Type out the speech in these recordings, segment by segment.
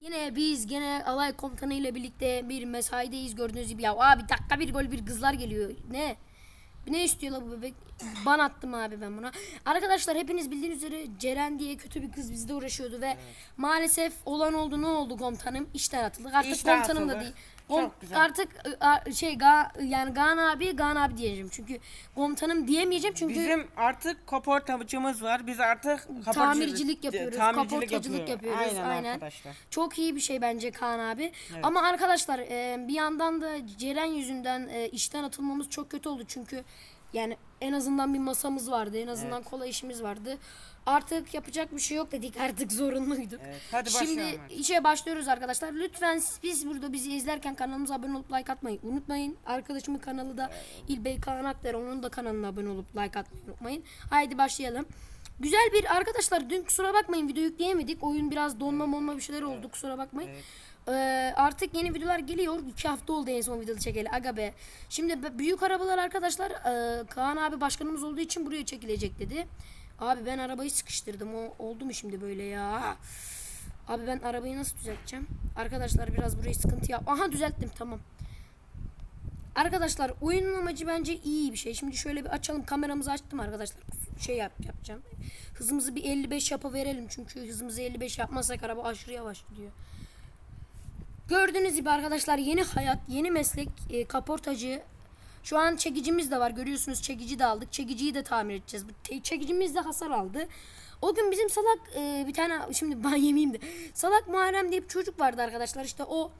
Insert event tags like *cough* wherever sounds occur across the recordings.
Yine biz gene alay komutanı ile birlikte bir mesaideyiz gördüğünüz gibi ya. Abi dakika bir gol bir kızlar geliyor. Ne? Ne istiyor la bu bebek? Ban attım abi ben buna. Arkadaşlar hepiniz bildiğiniz üzere Ceren diye kötü bir kız bizde uğraşıyordu ve maalesef olan oldu ne oldu komutanım? İşten atıldık. Artık İşten komutanım da atıldı. Değil. Çok güzel. Artık a- şey ga, yani Gan abi Gan abi diyeceğim. Çünkü komutanım diyemeyeceğim çünkü Bizim artık kaportacımız var. Biz artık kaportacılık- tamircilik yapıyoruz. kaportacılık yapıyoruz. yapıyoruz. Aynen. arkadaşlar. Çok iyi bir şey bence Kaan abi. Ama arkadaşlar e, bir yandan da Ceren yüzünden e, işten atılmamız çok kötü oldu. Çünkü yani en azından bir masamız vardı. En azından kolay işimiz vardı. Artık yapacak bir şey yok dedik. Artık zorunluyduk. Evet, hadi Şimdi artık. işe başlıyoruz arkadaşlar. Lütfen biz burada bizi izlerken kanalımıza abone olup like atmayı unutmayın. Arkadaşımın kanalı da İlbey Kaan Akder. Onun da kanalına abone olup like atmayı unutmayın. Haydi başlayalım. Güzel bir arkadaşlar dün kusura bakmayın video yükleyemedik. Oyun biraz donma monma bir şeyler oldu kusura bakmayın. Ee, artık yeni videolar geliyor. İki hafta oldu en son videoda çekeli. Aga be. Şimdi büyük arabalar arkadaşlar e, Kaan abi başkanımız olduğu için buraya çekilecek dedi. Abi ben arabayı sıkıştırdım. O oldu mu şimdi böyle ya? Abi ben arabayı nasıl düzelteceğim? Arkadaşlar biraz burayı sıkıntı yap. Aha düzelttim tamam. Arkadaşlar oyunun amacı bence iyi bir şey. Şimdi şöyle bir açalım. Kameramızı açtım arkadaşlar. Şey yap, yapacağım. Hızımızı bir 55 yapı verelim. Çünkü hızımızı 55 yapmazsak araba aşırı yavaş gidiyor. Gördüğünüz gibi arkadaşlar yeni hayat, yeni meslek, e, kaportacı. Şu an çekicimiz de var. Görüyorsunuz çekici de aldık. Çekiciyi de tamir edeceğiz. Bu çekicimiz de hasar aldı. O gün bizim salak e, bir tane şimdi *laughs* ben yemeyeyim de. Salak Muharrem diye bir çocuk vardı arkadaşlar. İşte o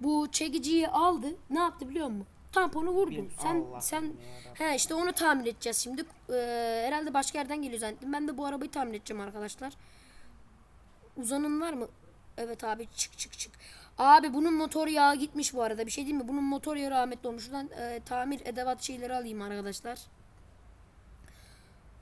bu çekiciyi aldı. Ne yaptı biliyor musun? Tamponu vurdu. Sen Allah sen he işte onu tamir edeceğiz şimdi. E, herhalde başka yerden geliyor zannettim. Ben de bu arabayı tamir edeceğim arkadaşlar. Uzanın var mı? Evet abi çık çık çık. Abi bunun motor yağı gitmiş bu arada. Bir şey değil mi? Bunun motor yağı rahmetli olmuş. Şuradan e, tamir edevat şeyleri alayım arkadaşlar.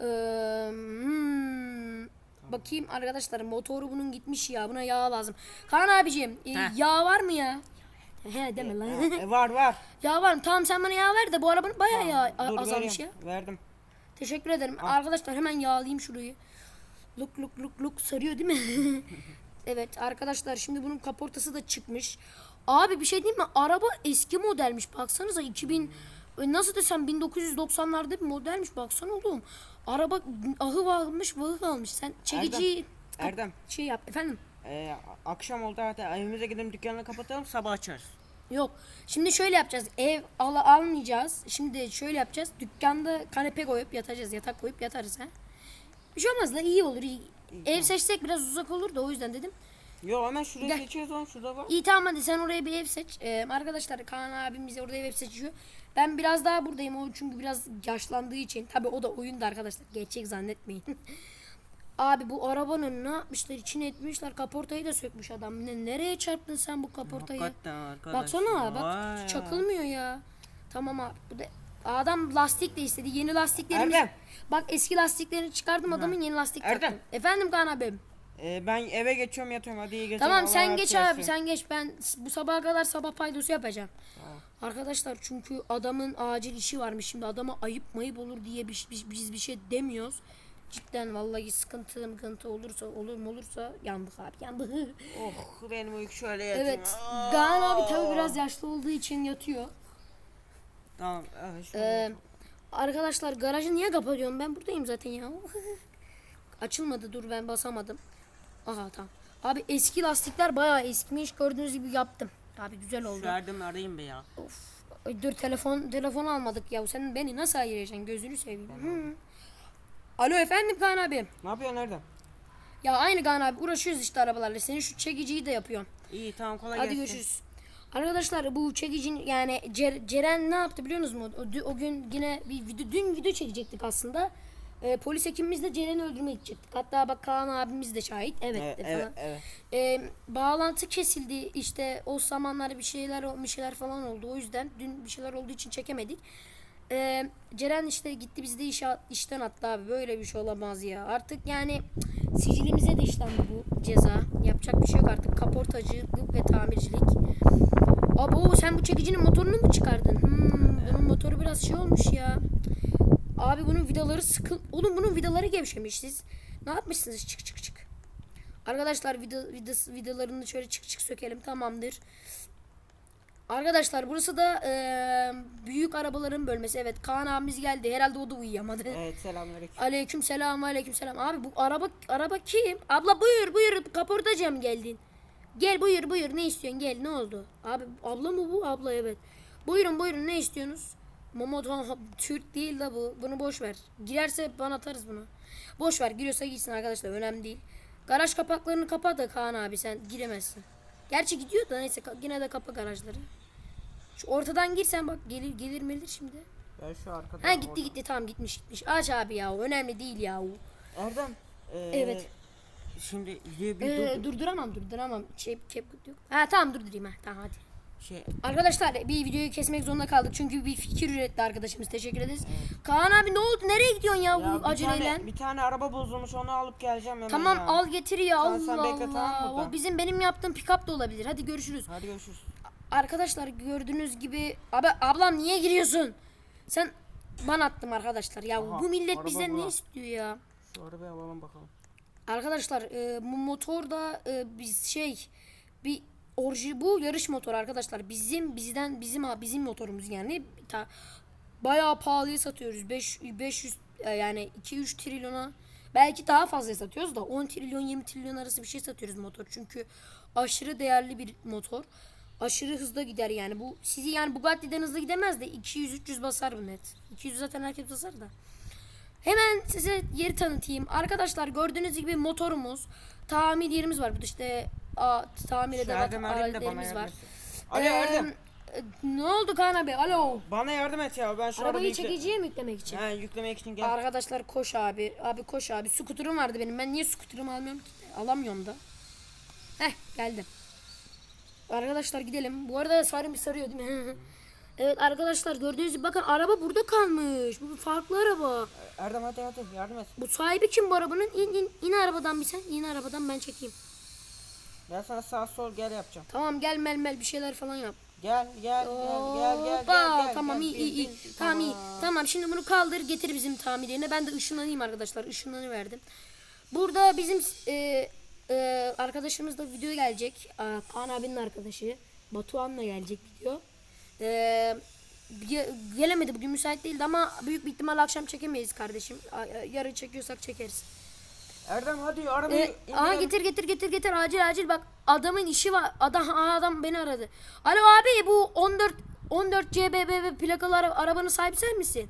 Ee, hmm, Bakayım arkadaşlar motoru bunun gitmiş ya. Buna yağ lazım. Kaan abiciğim e, yağ var mı ya? *laughs* He deme lan. E, var var. *laughs* yağ var mı? Tamam sen bana yağ ver de bu arabanın bayağı yağ a- Dur, azalmış ya. vereyim. Verdim. Teşekkür ederim. Arkadaşlar hemen yağlayayım şurayı. Luk luk luk luk sarıyor değil mi? *laughs* evet arkadaşlar şimdi bunun kaportası da çıkmış. Abi bir şey diyeyim mi? Araba eski modelmiş. Baksanıza 2000 e, nasıl desem 1990'larda bir modelmiş. Baksana oğlum. Araba ahı varmış vahı kalmış. Sen çekici Erdem. şey yap efendim. E, akşam oldu hadi evimize gidelim dükkanını kapatalım sabah açarız. Yok. Şimdi şöyle yapacağız. Ev al almayacağız. Şimdi şöyle yapacağız. Dükkanda kanepe koyup yatacağız. Yatak koyup yatarız ha. Bir şey olmaz la iyi olur. iyi. Ev seçsek biraz uzak olur da o yüzden dedim. Yo hemen şurayı Gel. seçiyoruz oğlum şurada var. İyi tamam hadi sen oraya bir ev seç. Ee, arkadaşlar Kaan abim bize orada ev seçiyor. Ben biraz daha buradayım o çünkü biraz yaşlandığı için. Tabi o da oyunda arkadaşlar. Gerçek zannetmeyin. *laughs* Abi bu arabanın ne yapmışlar? İçine etmişler. Kaportayı da sökmüş adam. Ne, nereye çarptın sen bu kaportayı? Hakikaten arkadaş. Baksana bak vay ya. çakılmıyor ya. Tamam abi. Bu da adam lastik de istedi. Yeni lastiklerimiz. Erdem. Bak eski lastiklerini çıkardım adamın yeni lastik Erdem. taktım. Efendim Kaan abim. E, ben eve geçiyorum yatıyorum hadi iyi geceler. Tamam Allah sen geç abi sen geç. Ben s- bu sabaha kadar sabah paydosu yapacağım. Arkadaşlar çünkü adamın acil işi varmış. Şimdi adama ayıp mayıp olur diye biz, biz, biz bir şey demiyoruz. Cidden vallahi sıkıntı mıkıntı olursa olur mu olursa yandık abi yandık. Oh benim uyku şöyle *laughs* yatayım. evet. Aa. Kaan abi tabi biraz yaşlı olduğu için yatıyor. Tamam evet. Ee, arkadaşlar garajı niye kapatıyorum? Ben buradayım zaten ya. *laughs* Açılmadı dur ben basamadım. Aha tamam. Abi eski lastikler bayağı eskimiş. Gördüğünüz gibi yaptım. Abi güzel oldu. Şu Erdem'i arayayım be ya. Of. Dur telefon telefon almadık ya. Sen beni nasıl ayıracaksın? Gözünü seveyim. Hı. Alo efendim Kaan abi. Ne yapıyorsun Erdem? Ya aynı Kaan abi uğraşıyoruz işte arabalarla. Senin şu çekiciyi de yapıyorum. İyi tamam kolay Hadi gelsin. görüşürüz. Arkadaşlar bu çekicin yani Cer- Ceren ne yaptı biliyor musunuz? O, o gün yine bir video dün video çekecektik aslında. Ee, polis ekibimizle Ceren'i öldürmeye gidecektik. Hatta bak Kaan abimiz de şahit. Evet, Evet, de evet, falan. evet. Ee, bağlantı kesildi. İşte o zamanlar bir şeyler bir şeyler falan oldu. O yüzden dün bir şeyler olduğu için çekemedik. Ee, Ceren işte gitti bizde işe, işten attı abi. Böyle bir şey olamaz ya. Artık yani sicilimize de işlendi bu ceza. Yapacak bir şey yok artık. Kaportacılık ve tamircilik. Abo sen bu çekicinin motorunu mu çıkardın? Hmm, bunun motoru biraz şey olmuş ya. Abi bunun vidaları sıkıl... Oğlum bunun vidaları gevşemiş siz. Ne yapmışsınız? Çık çık çık. Arkadaşlar video, videosu, videolarını şöyle çık çık sökelim tamamdır. Arkadaşlar burası da eee, büyük arabaların bölmesi. Evet Kaan abimiz geldi. Herhalde o da uyuyamadı. Evet selamünaleyküm. Aleyküm selam aleyküm selam. Abi bu araba araba kim? Abla buyur buyur kaportacıya mı geldin? Gel buyur buyur ne istiyorsun gel ne oldu? Abi abla mı bu? Abla evet. Buyurun buyurun ne istiyorsunuz? Momoton Türk değil de bu. Bunu boş ver. Girerse bana atarız bunu. Boş ver giriyorsa gitsin arkadaşlar önemli değil. Garaj kapaklarını kapa da Kaan abi sen giremezsin. Gerçi gidiyor da neyse yine de kapa garajları. Şu ortadan girsen bak gelir gelir melir şimdi. Ben şu arkada. Ha gitti gitti tamam gitmiş gitmiş. Aç abi ya önemli değil ya. Erdem. ee, Evet. Şimdi videoyu bir Ee, dur. durduramam durduramam. Şey CapCut yok. Ha tamam durdurayım ha. Tamam hadi. Şey, Arkadaşlar bir videoyu kesmek zorunda kaldık çünkü bir fikir üretti arkadaşımız. Teşekkür ederiz. Kaan abi ne oldu? Nereye gidiyorsun ya, ya bu aceleyle? tane, bir tane araba bozulmuş onu alıp geleceğim hemen Tamam ya. al getir ya Tamam, sen Allah bekle, tamam Allah. O bizim benim yaptığım pick-up da olabilir. Hadi görüşürüz. Hadi görüşürüz. Arkadaşlar gördüğünüz gibi abi ablam niye giriyorsun? Sen bana attım arkadaşlar. Ya Aha, bu millet bizden bu. ne istiyor ya? Şu arabayı alalım bakalım. Arkadaşlar e, bu motorda e, biz şey bir orji bu yarış motoru arkadaşlar. Bizim bizden bizim bizim motorumuz yani ta, bayağı pahalıya satıyoruz. 5 500 e, yani 2-3 trilyona belki daha fazla satıyoruz da 10 trilyon 20 trilyon arası bir şey satıyoruz motor. Çünkü aşırı değerli bir motor. Aşırı hızlı gider yani. Bu sizi yani Bugatti'den hızlı gidemez de 200-300 basar bu net. 200 zaten herkes basar da. Hemen size yeri tanıtayım. Arkadaşlar gördüğünüz gibi motorumuz, tamir yerimiz var. Burada işte a, tamir eden aletlerimiz var. yardım. Alo Ee, e, ne oldu Kaan abi? Alo. Bana yardım et ya ben şu Arabayı arabayı yükle- çekiciye mi yüklemek için? He yüklemek için gel. Arkadaşlar koş abi. Abi koş abi. Skuterim vardı benim. Ben niye skuterimi almıyorum ki? Alamıyorum da. Heh geldim. Arkadaşlar gidelim. Bu arada sarım bir sarıyor değil mi? *laughs* evet arkadaşlar gördüğünüz gibi bakın araba burada kalmış. Bu bir farklı araba. Erdem hadi hadi yardım et. Bu sahibi kim bu arabanın? İn in in arabadan bir sen. İn arabadan ben çekeyim. Ben sana sağ sol gel yapacağım. Tamam gel mel mel bir şeyler falan yap. Gel gel gel gel gel Hoppa, gel gel. Tamam gel, iyi iyi iyi. Tamam iyi. Tamam şimdi bunu kaldır getir bizim tamir yerine. Ben de ışınlanayım arkadaşlar. Işınlanı verdim. Burada bizim e, e, arkadaşımız da video gelecek. Aa, Kaan abinin arkadaşı. Batuhan'la gelecek video. E, ge- gelemedi bugün müsait değildi ama büyük bir ihtimal akşam çekemeyiz kardeşim. A- Yarın çekiyorsak çekeriz. Erdem hadi arabayı E, aha getir getir getir getir acil acil bak adamın işi var adam adam beni aradı. Alo abi bu 14 14 CBB plakalı ara- arabanın sahibi sen misin?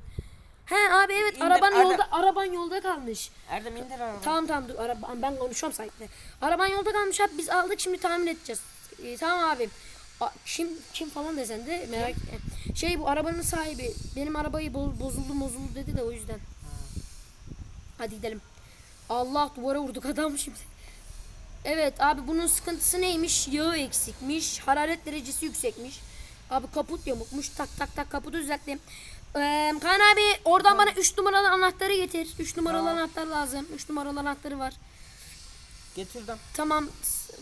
He abi evet İndir, araban Arda. yolda araban yolda kalmış. Erdem indir arabayı. Tamam tamam dur araba, ben konuşuyorum sahiple. Araban yolda kalmış abi biz aldık şimdi tamir edeceğiz. E, tamam abim. Kim kim falan desen de merak e, Şey bu arabanın sahibi benim arabayı bo- bozuldu bozuldu dedi de o yüzden. Hadi gidelim. Allah duvara vurduk adam şimdi. Evet abi bunun sıkıntısı neymiş? Yağı eksikmiş. Hararet derecesi yüksekmiş. Abi kaput yamukmuş. Tak tak tak kaputu düzelttim. Ee, Kaan abi oradan bana 3 numaralı anahtarı getir. 3 numaralı Tamam. anahtar lazım. 3 numaralı anahtarı var. Getirdim. Tamam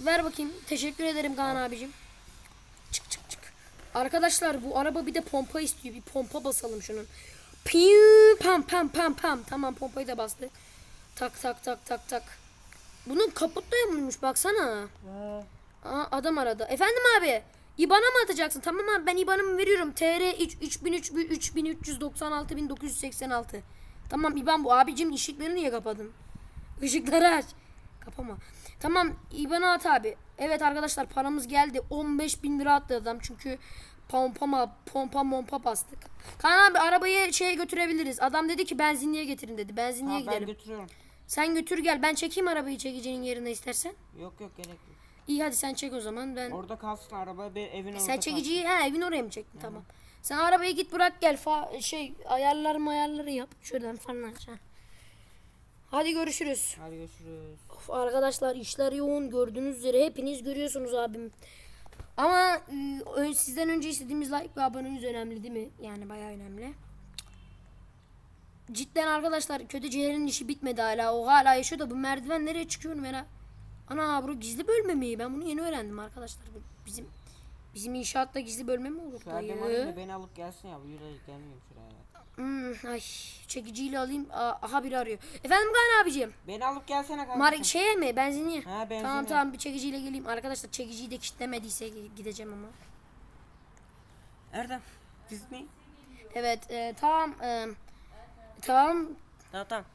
ver bakayım. Teşekkür ederim Kaan abicim. Arkadaşlar bu araba bir de pompa istiyor. Bir pompa basalım şunun. Piu pam pam pam pam. Tamam pompayı da bastı. Tak tak tak tak tak. Bunun kaput da yamulmuş baksana. He. Aa, adam aradı. Efendim abi. İBAN'a mı atacaksın? Tamam abi ben İBAN'ımı veriyorum. TR 3 3396 1986. Tamam İBAN bu. Abicim ışıkları niye kapadın? Işıkları aç. Kapama. Tamam İBAN'a at abi. Evet arkadaşlar paramız geldi. 15 bin lira attı adam. Çünkü pompa pompa mompa bastık. Kaan abi arabayı şeye götürebiliriz. Adam dedi ki benzinliğe getirin dedi. Benzinliğe Tamam ben gidelim. götürüyorum. Sen götür gel. Ben çekeyim arabayı çekeceğin yerine istersen. Yok yok gerek yok. İyi hadi sen çek o zaman. Ben Orada kalsın araba bir evin orada sen çekiciyi ha evin oraya mı çektin? Tamam. Sen arabayı git bırak gel. Fa şey ayarlar ayarları yap. Şuradan falan aç. ha. Hadi görüşürüz. Hadi görüşürüz. Of, arkadaşlar işler yoğun gördüğünüz üzere hepiniz görüyorsunuz abim. Ama e, sizden önce istediğimiz like ve aboneniz önemli değil mi? Yani bayağı önemli. Cidden arkadaşlar kötü ciğerin işi bitmedi hala. O hala yaşıyor da bu merdiven nereye çıkıyor merak. Ana bu gizli bölme mi? Ben bunu yeni öğrendim arkadaşlar. Bu bizim bizim inşaatta gizli bölme mi olur? Şu dayı? beni alıp gelsin ya. Bu yürüyerek gelmiyorum şuraya. Hmm, ay çekiciyle alayım. Aa, aha biri arıyor. Efendim Kaan abicim. Beni alıp gelsene kanka. Mar şeye mi benzinliğe? Ha, benzinliğe. Tamam tamam bir çekiciyle geleyim. Arkadaşlar çekiciyi de kilitlemediyse gideceğim ama. Erdem. Disney. Evet e, tamam. e, tamam. Tamam tamam.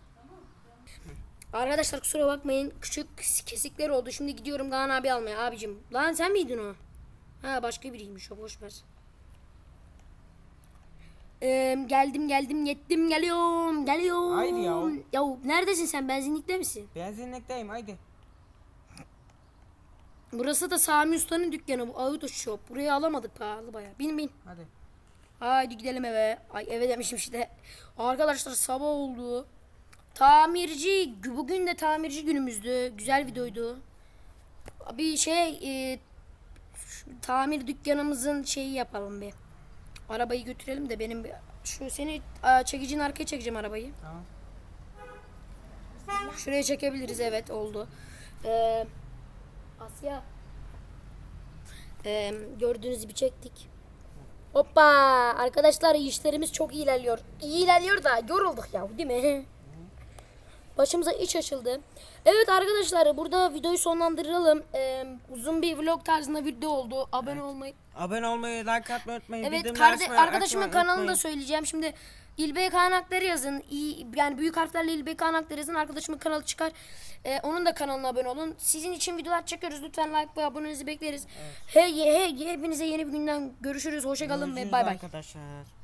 Arkadaşlar kusura bakmayın. Küçük kesikler oldu. Şimdi gidiyorum Kaan abi almaya. Abicim. Lan sen miydin o? Ha başka biriymiş o boş ver. Ee, geldim geldim yettim geliyorum geliyorum. Haydi ya. Ya neredesin sen benzinlikte misin? Benzinlikteyim haydi. Burası da Sami Usta'nın dükkanı bu Auto Shop. Burayı alamadık pahalı baya. Bin bin. Hadi. Haydi gidelim eve. Ay eve demişim işte. Arkadaşlar sabah oldu. Tamirci bugün de tamirci günümüzdü. Güzel videoydu. Bir şey e, tamir dükkanımızın şeyi yapalım bir. Arabayı götürelim de benim bir- şu seni aa, çekicinin arkaya çekeceğim arabayı. Tamam. Şuraya çekebiliriz evet oldu. Ee, Asya. Ee, gördüğünüz gibi çektik. Hoppa arkadaşlar işlerimiz çok iyi ilerliyor. İyi ilerliyor da yorulduk ya değil mi? *laughs* Başımıza iş açıldı. Evet arkadaşlar burada videoyu sonlandıralım. Ee, uzun bir vlog tarzında video oldu. Abone olmayı. Abone olmayı, like atmayı unutmayın. Evet karde arkadaşımın kanalını da söyleyeceğim. Şimdi İlbey kaynakları yazın. İyi, yani büyük harflerle İlbey kaynakları yazın. Arkadaşımın kanalı çıkar. Ee, onun da kanalına abone olun. Sizin için videolar çekiyoruz. Lütfen like ve abonenizi bekleriz. Hey hey hepinize yeni bir günden görüşürüz. Hoşça kalın ve bay bay. Arkadaşlar.